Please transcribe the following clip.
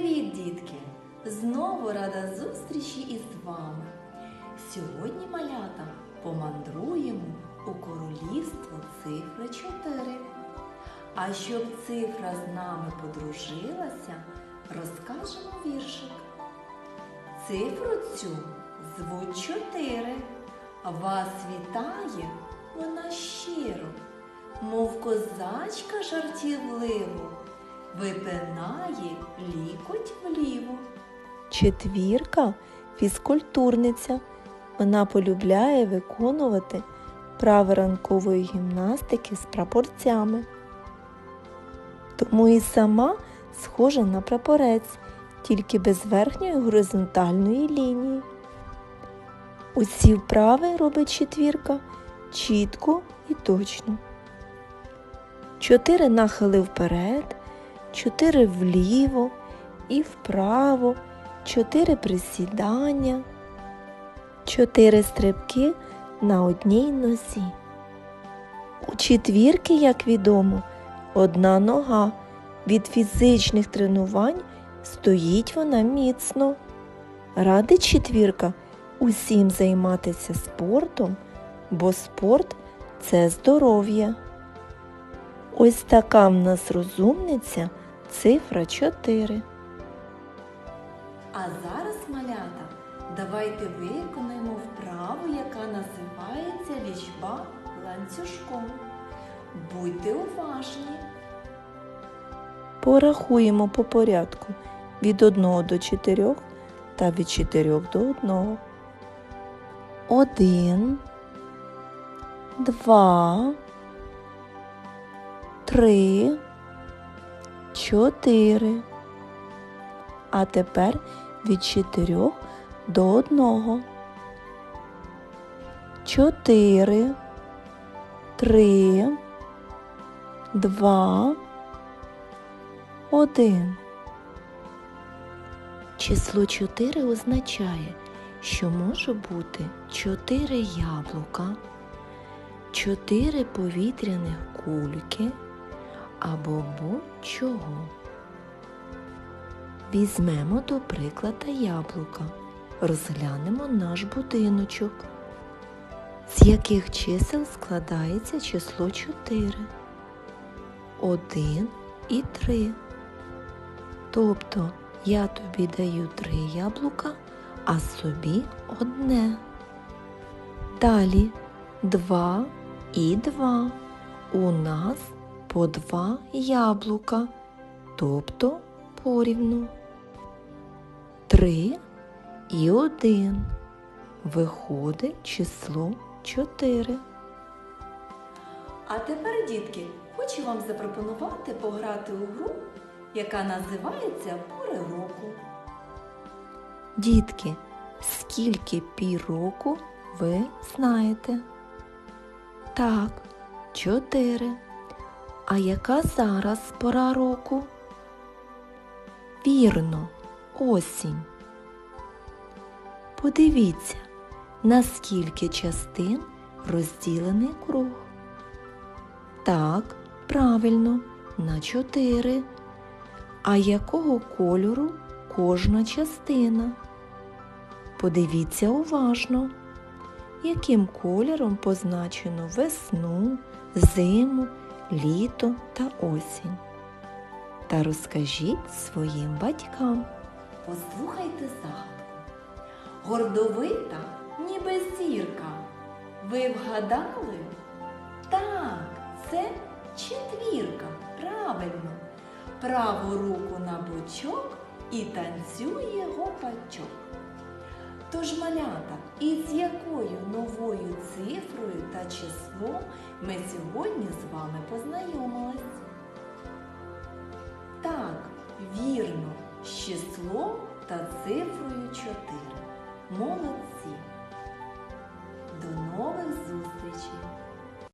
Привіт, дітки! Знову рада зустрічі із вами. Сьогодні малята помандруємо у королівство цифри 4. А щоб цифра з нами подружилася, розкажемо віршик. Цифру цю звуть 4. Вас вітає вона щиро, мов козачка жартівливо, випинає лікоть вліво. Четвірка фізкультурниця. Вона полюбляє виконувати вправи ранкової гімнастики з прапорцями. Тому і сама схожа на прапорець, тільки без верхньої горизонтальної лінії. Усі вправи робить четвірка чітко і точно. Чотири нахили вперед, чотири вліво і вправо, чотири присідання, чотири стрибки на одній нозі. У четвірки, як відомо, одна нога. Від фізичних тренувань стоїть вона міцно. Радить четвірка усім займатися спортом, бо спорт це здоров'я. Ось така в нас розумниця цифра 4. А зараз, малята, давайте виконаємо вправу, яка називається лічба ланцюжком. Будьте уважні. Порахуємо по порядку від 1 до 4 та від 4 до 1. 1, 2, 3, 4. А тепер від 4 до 1. 4, 3, 2, 1. Число 4 означає, що може бути 4 яблука, 4 повітряних кульки або будь-чого. Візьмемо до прикладу яблука. Розглянемо наш будиночок. З яких чисел складається число 4? 1 і 3. Тобто я тобі даю 3 яблука, а собі одне. Далі 2 і 2. У нас по 2 яблука, тобто порівну. 3 і 1. Виходить число 4. А тепер, дітки, хочу вам запропонувати пограти у гру, яка називається Пори року. Дітки, скільки пір року ви знаєте? Так, чотири. А яка зараз пора року? Вірно, осінь. Подивіться, наскільки частин розділений круг. Так, правильно, на чотири. А якого кольору кожна частина? Подивіться уважно, яким кольором позначено весну, зиму, літо та осінь. Та розкажіть своїм батькам. Послухайте загадку. Гордовита, ніби зірка. Ви вгадали? Так, це четвірка. Правильно. Праву руку на бочок і танцює гопачок. Тож, малята, із якою новою цифрою та числом ми сьогодні з вами познайомились? Так, вірно, з числом та цифрою 4. Молодці! До нових зустрічей!